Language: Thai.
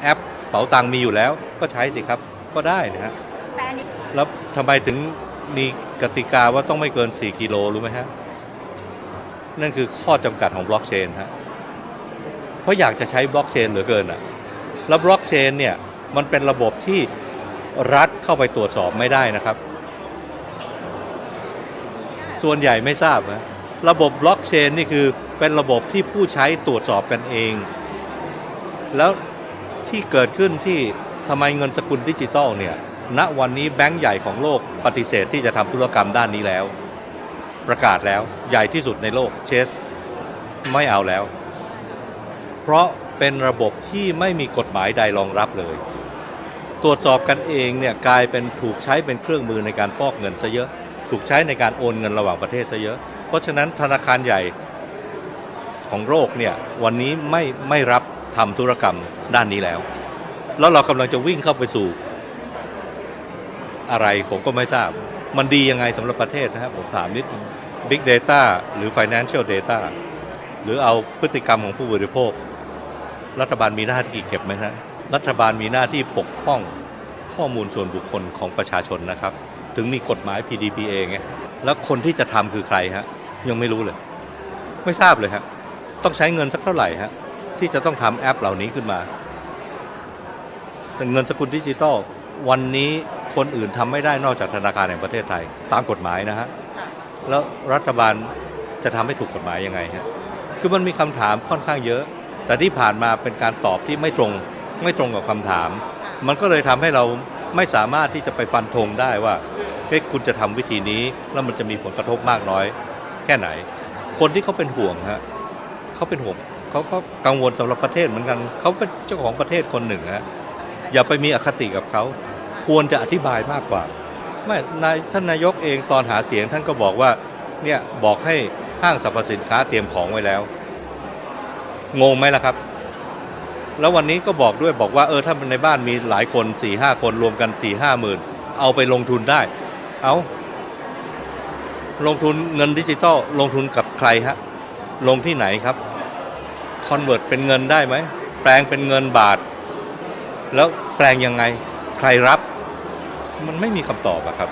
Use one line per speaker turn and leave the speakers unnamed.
แอปเป๋าตังค์มีอยู่แล้ว ก็ใช้สิครับก็ได้นะฮะ
แต่อันนี้
แล้วทำไมถึงมีกติกาว่าต้องไม่เกิน 4 กิโลรู้ไหมฮะ นั่นคือข้อจำกัดของบล็อกเชนฮะเพราะอยากจะใช้บล็อกเชนเหลือเกินอะแล้วบล็อกเชนเนี่ยมันเป็นระบบที่รัฐเข้าไปตรวจสอบไม่ได้นะครับ ส่วนใหญ่ไม่ทราบนะระบบบล็อกเชนนี่คือเป็นระบบที่ผู้ใช้ตรวจสอบกันเอง แล้ว ที่เกิดขึ้นที่ทำไมเงินสกุลดิจิตอลเนี่ยณวันนี้แบงก์ใหญ่ของโลกปฏิเสธที่จะทำธุรกรรมด้านนี้แล้ว ประกาศแล้วใหญ่ที่สุดในโลกเชสไม่เอาแล้ว เพราะเป็นระบบที่ไม่มีกฎหมายใดรองรับเลย ตรวจสอบกันเองเนี่ยกลายเป็นถูกใช้เป็นเครื่องมือในการฟอกเงินซะเยอะ ถูกใช้ในการโอนเงินระหว่างประเทศซะเยอะ เพราะฉะนั้นธนาคารใหญ่ของโลกเนี่ยวันนี้ไม่ไม่รับ ทำธุรกรรมด้านนี้แล้ว แล้วเรากำลังจะวิ่งเข้าไปสู่อะไรผมก็ไม่ทราบ มันดียังไงสำหรับประเทศนะครับผมถามนิดนึง Big Data หรือ Financial Data หรือเอาพฤติกรรมของผู้บริโภค รัฐบาลมีหน้าที่เก็บไหมฮะรัฐบาลมีหน้าที่ปกป้องข้อมูลส่วนบุคคลของประชาชนนะครับ ถึงมีกฎหมาย PDPA ไงแล้วคนที่จะทำคือใครฮะยังไม่รู้เลย ไม่ทราบเลยฮะต้องใช้เงินสักเท่าไหร่ฮะ ที่จะต้องทำแอปเหล่านี้ขึ้นมา แต่เงินสกุลดิจิตอลวันนี้คนอื่นทำไม่ได้นอกจากธนาคารแห่งประเทศไทย ตามกฎหมายนะฮะ แล้วรัฐบาลจะทำให้ถูกกฎหมายยังไงฮะ คือมันมีคำถามค่อนข้างเยอะ แต่ที่ผ่านมาเป็นการตอบที่ไม่ตรงไม่ตรงกับคำถาม มันก็เลยทำให้เราไม่สามารถที่จะไปฟันธงได้ว่าเฮ้คุณจะทำวิธีนี้แล้วมันจะมีผลกระทบมากน้อย แค่ไหน คนที่เขาเป็นห่วงฮะเขาเป็นห่วง เขาก็กังวลสำหรับประเทศเหมือนกันเขาเป็นเจ้าของประเทศคนหนึ่งฮะอย่าไปมีอคติกับเขา ควรจะอธิบายมากกว่าไม่นายท่านนายกเองตอนหาเสียงท่านก็บอกว่าเนี่ยบอกให้ห้างสรรพสินค้าเตรียมของไว้แล้ว งงไหมล่ะครับ แล้ววันนี้ก็บอกด้วยบอกว่าเออถ้าในบ้านมีหลายคน4ี่ห้าคนรวมกัน4ี่ห้าหมื่นเอาไปลงทุนได้ เอาลงทุนเงินดิจิตอลลงทุนกับใครฮะลงที่ไหนครับ คอนเวิร์ตเป็นเงินได้ไหม แปลงเป็นเงินบาท แล้วแปลงยังไง ใครรับ มันไม่มีคำตอบอะครับ